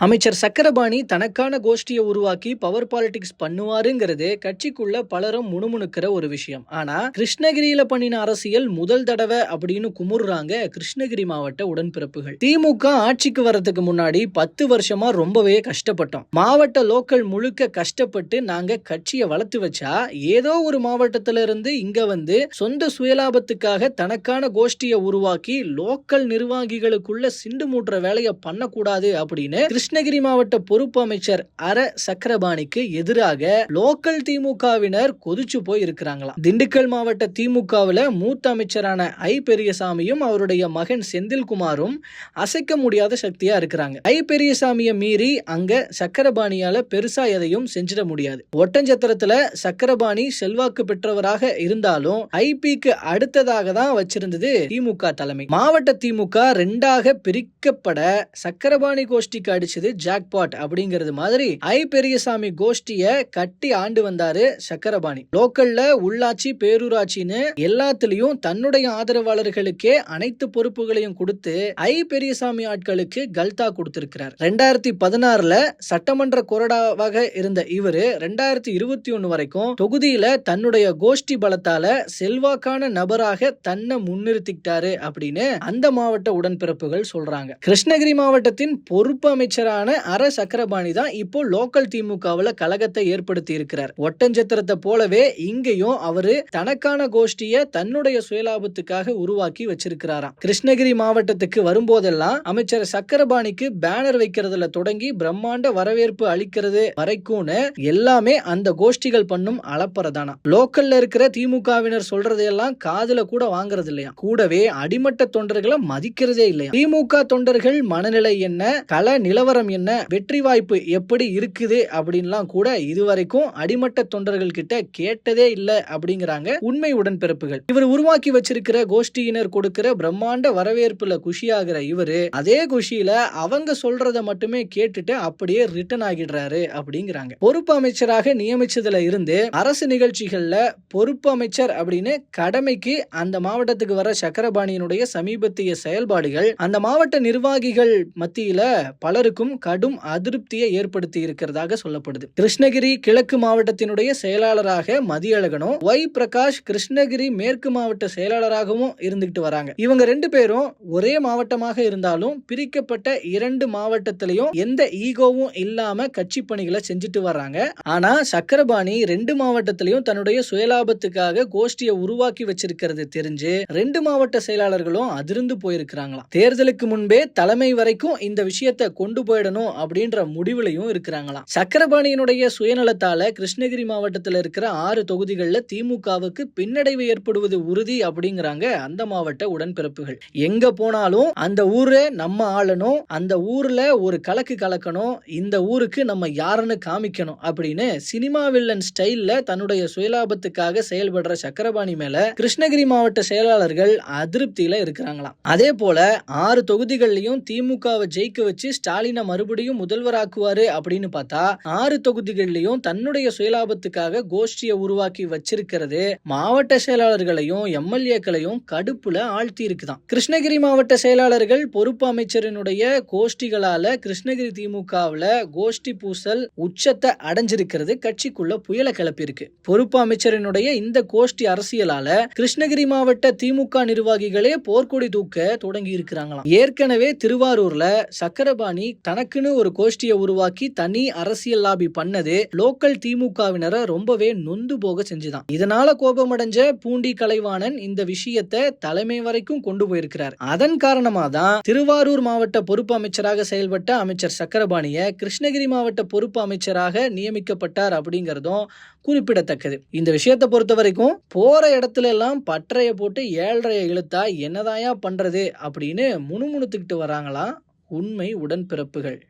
அமைச்சர் சக்கரபாணி தனக்கான கோஷ்டியை உருவாக்கி பவர் பாலிடிக்ஸ் பண்ணுவாருங்கிறது கட்சிக்குள்ள பலரும் முணுமுணுக்கிற ஒரு விஷயம். ஆனா கிருஷ்ணகிரியில பண்ணின அரசியல் முதல் தடவை அப்படின்னு குமுறுறாங்க கிருஷ்ணகிரி மாவட்ட உடன்பிறப்புகள். திமுக ஆட்சிக்கு வர்றதுக்கு முன்னாடி பத்து வருஷமா ரொம்பவே கஷ்டப்பட்டோம். மாவட்ட லோக்கல் முழுக்க கஷ்டப்பட்டு நாங்க கட்சியை வளர்த்து வச்சா ஏதோ ஒரு மாவட்டத்துல இருந்து இங்க வந்து சொந்த சுயலாபத்துக்காக தனக்கான கோஷ்டியை உருவாக்கி லோக்கல் நிர்வாகிகளுக்குள்ள சிண்டு மூட்டுற வேலையை பண்ணக்கூடாது அப்படின்னு கிருஷ்ணகிரி மாவட்ட பொறுப்பு அமைச்சர் அர சக்கரபாணிக்கு எதிராக லோக்கல் திமுகவினர் கொதிச்சு போய் இருக்கிறாங்களாம் திண்டுக்கல் மாவட்ட திமுகவில் மூத்த அமைச்சரான ஐ பெரியசாமியும் அவருடைய மகன் செந்தில்குமாரும் அசைக்க முடியாத சக்தியா இருக்கிறாங்க. ஐ பெரியசாமியை மீறி அங்க சக்கரபாணியால பெருசா எதையும் செஞ்சிட முடியாது. ஒட்டஞ்சத்திரத்துல சக்கரபாணி செல்வாக்கு பெற்றவராக இருந்தாலும் ஐபிக்கு அடுத்ததாக தான் வச்சிருந்தது திமுக தலைமை. மாவட்ட திமுக ரெண்டாக பிரிக்கப்பட சக்கரபாணி கோஷ்டிக்கு கிடைச்சது ஜாக்பாட் அப்படிங்கிறது மாதிரி ஐ பெரியசாமி கோஷ்டிய கட்டி ஆண்டு வந்தாரு சக்கரபாணி. லோக்கல்ல உள்ளாட்சி பேரூராட்சின்னு எல்லாத்துலயும் தன்னுடைய ஆதரவாளர்களுக்கே அனைத்து பொறுப்புகளையும் கொடுத்து ஐ பெரியசாமி ஆட்களுக்கு கல்தா கொடுத்திருக்கிறார். ரெண்டாயிரத்தி பதினாறுல சட்டமன்ற கொறடாவாக இருந்த இவரு ரெண்டாயிரத்தி இருபத்தி ஒன்னு வரைக்கும் தொகுதியில தன்னுடைய கோஷ்டி பலத்தால செல்வாக்கான நபராக தன்னை முன்னிறுத்திக்கிட்டாரு அப்படின்னு அந்த மாவட்ட உடன்பிறப்புகள் சொல்றாங்க. கிருஷ்ணகிரி மாவட்டத்தின் பொறுப்பு அமைச்சரான அர சக்கரபாணி தான் இப்போ லோக்கல் திமுகவுல கழகத்தை ஏற்படுத்தி இருக்கிறார் ஒட்டஞ்சத்திரத்தை போலவே இங்கேயும் அவரு தனக்கான கோஷ்டிய தன்னுடைய சுயலாபத்துக்காக உருவாக்கி வச்சிருக்கிறாராம். கிருஷ்ணகிரி மாவட்டத்துக்கு வரும்போதெல்லாம் அமைச்சர் சக்கரபாணிக்கு பேனர் வைக்கிறதுல தொடங்கி பிரம்மாண்ட வரவேற்பு அளிக்கிறது வரைக்கும்னு எல்லாமே அந்த கோஷ்டிகள் பண்ணும் அளப்பறதானா லோக்கல்ல இருக்கிற திமுகவினர் சொல்றதையெல்லாம் காதுல கூட வாங்குறது இல்லையா கூடவே அடிமட்ட தொண்டர்களை மதிக்கிறதே இல்லையா திமுக தொண்டர்கள் மனநிலை என்ன கல நிலவர நிலவரம் என்ன? வெற்றி வாய்ப்பு எப்படி இருக்குது அப்படின்லாம் கூட இதுவரைக்கும் அடிமட்ட தொண்டர்கள் கிட்ட கேட்டதே இல்ல அப்படிங்கிறாங்க உண்மை உடன்பிறப்புகள். இவர் உருவாக்கி வச்சிருக்கிற கோஷ்டியினர் கொடுக்கிற பிரம்மாண்ட வரவேற்புல குஷியாகிற இவரு அதே குஷியில அவங்க சொல்றத மட்டுமே கேட்டுட்டு அப்படியே ரிட்டர்ன் ஆகிடுறாரு அப்படிங்கிறாங்க. பொறுப்பு அமைச்சராக நியமிச்சதுல இருந்து அரசு நிகழ்ச்சிகள்ல பொறுப்பு அமைச்சர் அப்படின்னு கடமைக்கு அந்த மாவட்டத்துக்கு வர சக்கரபாணியினுடைய சமீபத்திய செயல்பாடுகள் அந்த மாவட்ட நிர்வாகிகள் மத்தியில பலருக்கும் கடும் அதிருப்தியை ஏற்படுத்தி இருக்கிறதாக சொல்லப்படுது. கிருஷ்ணகிரி கிழக்கு மாவட்டத்தினுடைய செயலாளராக மதியழகனும் ஒய் பிரகாஷ் கிருஷ்ணகிரி மேற்கு மாவட்ட செயலாளராகவும் இருந்துகிட்டு வராங்க. இவங்க ரெண்டு பேரும் ஒரே மாவட்டமாக இருந்தாலும் பிரிக்கப்பட்ட இரண்டு மாவட்டத்திலையும் எந்த ஈகோவும் இல்லாம கட்சி பணிகளை செஞ்சுட்டு வர்றாங்க. ஆனா சக்கரபாணி ரெண்டு மாவட்டத்திலையும் தன்னுடைய சுயலாபத்துக்காக கோஷ்டியை உருவாக்கி வச்சிருக்கிறது தெரிஞ்சு ரெண்டு மாவட்ட செயலாளர்களும் அதிர்ந்து போயிருக்கிறாங்களாம். தேர்தலுக்கு முன்பே தலைமை வரைக்கும் இந்த விஷயத்தை கொண்டு போய் போயிடணும் அப்படின்ற முடிவுலையும் இருக்கிறாங்களாம். சக்கரபாணியினுடைய சுயநலத்தால கிருஷ்ணகிரி மாவட்டத்தில் இருக்கிற ஆறு தொகுதிகளில் திமுகவுக்கு பின்னடைவு ஏற்படுவது உறுதி அப்படிங்கிறாங்க அந்த மாவட்ட உடன்பிறப்புகள். எங்க போனாலும் அந்த ஊரை நம்ம ஆளணும் அந்த ஊர்ல ஒரு கலக்கு கலக்கணும் இந்த ஊருக்கு நம்ம யாருன்னு காமிக்கணும் அப்படின்னு சினிமா வில்லன் ஸ்டைல்ல தன்னுடைய சுயலாபத்துக்காக செயல்படுற சக்கரபாணி மேல கிருஷ்ணகிரி மாவட்ட செயலாளர்கள் அதிருப்தியில இருக்கிறாங்களாம். அதே போல ஆறு தொகுதிகள்லயும் திமுகவை ஜெயிக்க வச்சு ஸ்டாலின் மறுபடியும் முதல்வராக்குவாரு அப்படின்னு பார்த்தா ஆறு தொகுதிகளிலையும் தன்னுடைய சுயலாபத்துக்காக கோஷ்டியை உருவாக்கி வச்சிருக்கிறது மாவட்ட செயலாளர்களையும் எம்எல்ஏக்களையும் கடுப்புல ஆழ்த்தி இருக்குதான் கிருஷ்ணகிரி மாவட்ட செயலாளர்கள் பொறுப்பு அமைச்சரினுடைய கோஷ்டிகளால கிருஷ்ணகிரி திமுகவுல கோஷ்டி பூசல் உச்சத்தை அடைஞ்சிருக்கிறது கட்சிக்குள்ள புயலை கிளப்பியிருக்கு. பொறுப்பு அமைச்சரினுடைய இந்த கோஷ்டி அரசியலால கிருஷ்ணகிரி மாவட்ட திமுக நிர்வாகிகளே போர்க்கொடி தூக்க தொடங்கி இருக்கிறாங்களாம் ஏற்கனவே திருவாரூர்ல சக்கரபாணி தனக்குன்னு ஒரு கோஷ்டியை உருவாக்கி தனி அரசியல் லாபி பண்ணது லோக்கல் திமுகவினரை ரொம்பவே நொந்து போக செஞ்சுதான். இதனால கோபமடைஞ்ச பூண்டி கலைவாணன் இந்த விஷயத்தை தலைமை வரைக்கும் கொண்டு போயிருக்கிறார். அதன் காரணமா தான் திருவாரூர் மாவட்ட பொறுப்பு அமைச்சராக செயல்பட்ட அமைச்சர் சக்கரபாணிய கிருஷ்ணகிரி மாவட்ட பொறுப்பு அமைச்சராக நியமிக்கப்பட்டார் அப்படிங்கிறதும் குறிப்பிடத்தக்கது. இந்த விஷயத்தை பொறுத்த வரைக்கும் போற இடத்துல எல்லாம் பற்றைய போட்டு ஏழரைய இழுத்தா என்னதாயா பண்றது அப்படின்னு முணுமுணுத்துக்கிட்டு வராங்களாம் உண்மை உடன்பிறப்புகள்.